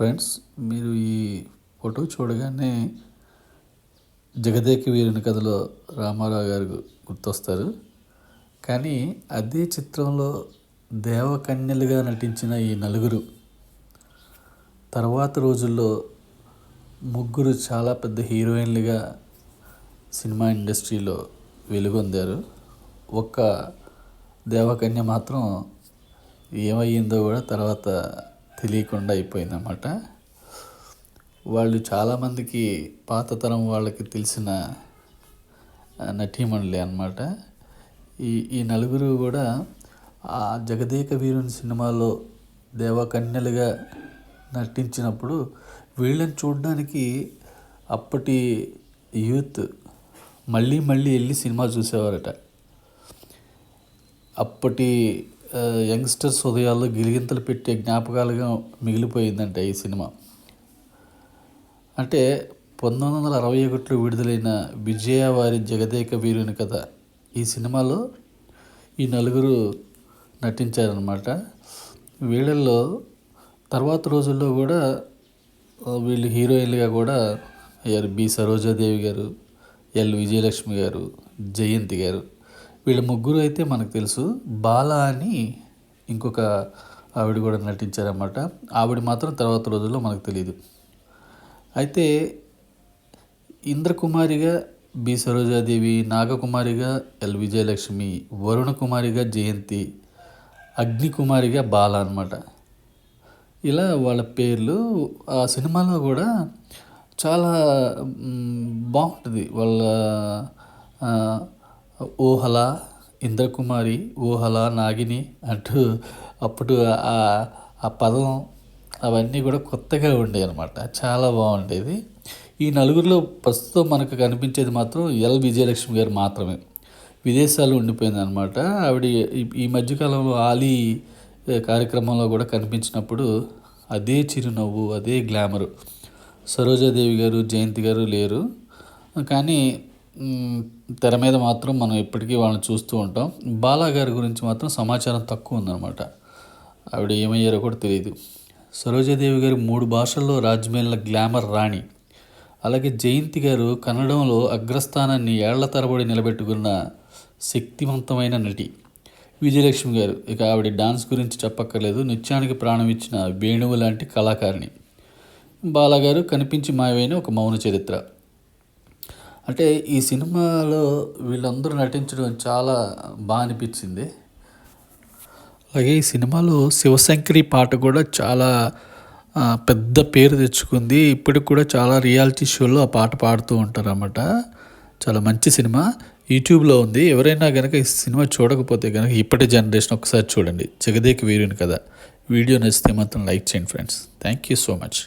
Friends మీరు ఈ photo చూడగానే జగదేక వీరుని కథలో రామారావు గారు గుర్తొస్తారు. కానీ అదే చిత్రంలో దేవకన్యలుగా నటించిన ఈ నలుగురు తర్వాత రోజుల్లో ముగ్గురు చాలా పెద్ద హీరోయిన్లుగా సినిమా ఇండస్ట్రీలో వెలుగొందారు. ఒక్క దేవకన్య మాత్రం ఏమయ్యిందో కూడా తర్వాత తెలియకుండా అయిపోయిందన్నమాట. వాళ్ళు చాలామందికి పాత తరం వాళ్ళకి తెలిసిన నటీమణులే అన్నమాట. ఈ ఈ నలుగురు కూడా ఆ జగదేక వీరుని సినిమాలో దేవకన్యలుగా నటించినప్పుడు వీళ్ళని చూడడానికి అప్పటి యూత్ మళ్ళీ మళ్ళీ వెళ్ళి సినిమా చూసేవారట. అప్పటి యంగ్స్టర్స్ హృదయాల్లో గిలిగింతలు పెట్టే జ్ఞాపకాలుగా మిగిలిపోయిందంట ఈ సినిమా. అంటే పంతొమ్మిది వందల అరవై ఒకటిలో విడుదలైన విజయ వారి జగదేక వీరుని కథ ఈ సినిమాలో ఈ నలుగురు నటించారనమాట వీళ్ళల్లో తర్వాత రోజుల్లో కూడా వీళ్ళు హీరోయిన్లుగా కూడా అయ్యారు. బి. సరోజాదేవి గారు ఎల్. విజయలక్ష్మి గారు జయంతి గారు. వీళ్ళ ముగ్గురు అయితే మనకు తెలుసు. బాల అని ఇంకొక ఆవిడ కూడా నటించారన్నమాట. ఆవిడ మాత్రం తర్వాత రోజుల్లో మనకు తెలియదు అయితే ఇంద్రకుమారిగా బి సరోజాదేవి నాగకుమారిగా ఎల్ విజయలక్ష్మి వరుణ కుమారిగా జయంతి అగ్నికుమారిగా బాల అనమాట ఇలా వాళ్ళ పేర్లు ఆ సినిమాలో కూడా చాలా బాగుంటుంది. వాళ్ళ ఓహల ఇంద్రకుమారి ఓహల నాగిని అంటూ అప్పుడు ఆ పదం అవన్నీ కూడా కొత్తగా ఉండేవి అనమాట చాలా బాగుండేది. ఈ నలుగురిలో ప్రస్తుతం మనకు కనిపించేది మాత్రం ఎల్. విజయలక్ష్మి గారు మాత్రమే. విదేశాలు ఉండిపోయింది అనమాట ఆవిడ ఈ మధ్యకాలంలో ఆలీ కార్యక్రమంలో కూడా కనిపించినప్పుడు అదే చిరునవ్వు అదే గ్లామరు. సరోజాదేవి గారు జయంతి గారు లేరు. కానీ తెర మీద మాత్రం మనం ఎప్పటికీ వాళ్ళని చూస్తూ ఉంటాం. బాలా గారి గురించి మాత్రం సమాచారం తక్కువ ఉందన్నమాట. ఆవిడ ఏమయ్యారో కూడా తెలియదు సరోజాదేవి గారు మూడు భాషల్లో రాజ్యమేళ్ళ గ్లామర్ రాణి అలాగే జయంతి గారు కన్నడంలో అగ్రస్థానాన్ని ఏళ్ళ తరబడి నిలబెట్టుకున్న శక్తివంతమైన నటి విజయలక్ష్మి గారు. ఇక ఆవిడ డాన్స్ గురించి చెప్పక్కర్లేదు. నృత్యానికి ప్రాణం ఇచ్చిన వేణువు లాంటి కళాకారిణి. బాలాగారు కనిపించి మాయమైన ఒక మౌన చరిత్ర. అంటే ఈ సినిమాలో వీళ్ళందరూ నటించడం చాలా బాగా అనిపించింది. అలాగే ఈ సినిమాలో శివశంకరి పాట కూడా చాలా పెద్ద పేరు తెచ్చుకుంది. ఇప్పటికి కూడా చాలా రియాలిటీ షోలో ఆ పాట పాడుతూ ఉంటారన్నమాట. చాలా మంచి సినిమా. యూట్యూబ్లో ఉంది. ఎవరైనా కనుక ఈ సినిమా చూడకపోతే కనుక ఇప్పటి జనరేషన్ ఒకసారి చూడండి. జగదేక్ వీరుని కదా వీడియో నచ్చితే మాత్రం లైక్ చేయండి friends. Thank you so much.